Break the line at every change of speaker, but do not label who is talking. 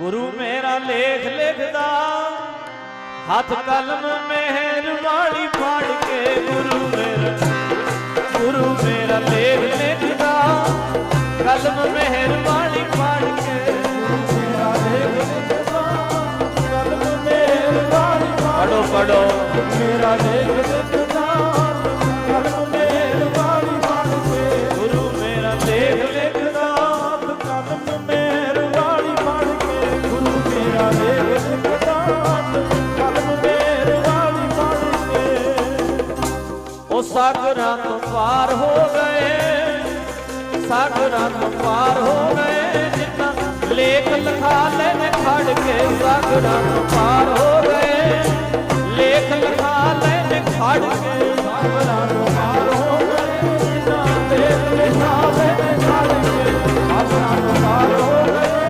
ਗੁਰੂ ਮੇਰਾ ਲੇਖ ਲਿਖਦਾ। ਹੱਥ ਕਲਮ ਮਿਹਰ ਵਾਲੀ ਫੜ ਕੇ ਗੁਰੂ ਮੇਰਾ ਗੁਰੂ ਮੇਰਾ ਲੇਖ ਲਿਖਦਾ। ਕਲਮ ਮਿਹਰ ਵਾਲੀ ਫੜ ਕੇ
ਮੇਰਾ ਲੇਖ ਲਿਖਦਾ। ਕਲਮ ਮੇਰ ਵਾਲੀ
ਪੜੋ ਪੜੋ
ਮੇਰਾ ਲੇਖ ਲਿਖਦਾ।
ਉਹ ਸਾਗਰਾਂ ਤੋਂ ਪਾਰ ਹੋ ਗਏ। ਸਾਗਰਾਂ ਤੋਂ ਪਾਰ ਹੋ ਗਏ। ਜਿੰਨਾ ਲੇਖ ਲਿਖਾ ਲੈ ਨੇ ਖੜ ਕੇ ਸਾਗਰਾਂ ਤੋਂ ਪਾਰ ਹੋ ਗਏ। ਲੇਖ ਲਿਖਾ ਲੈ ਨੇ ਖੜ ਕੇ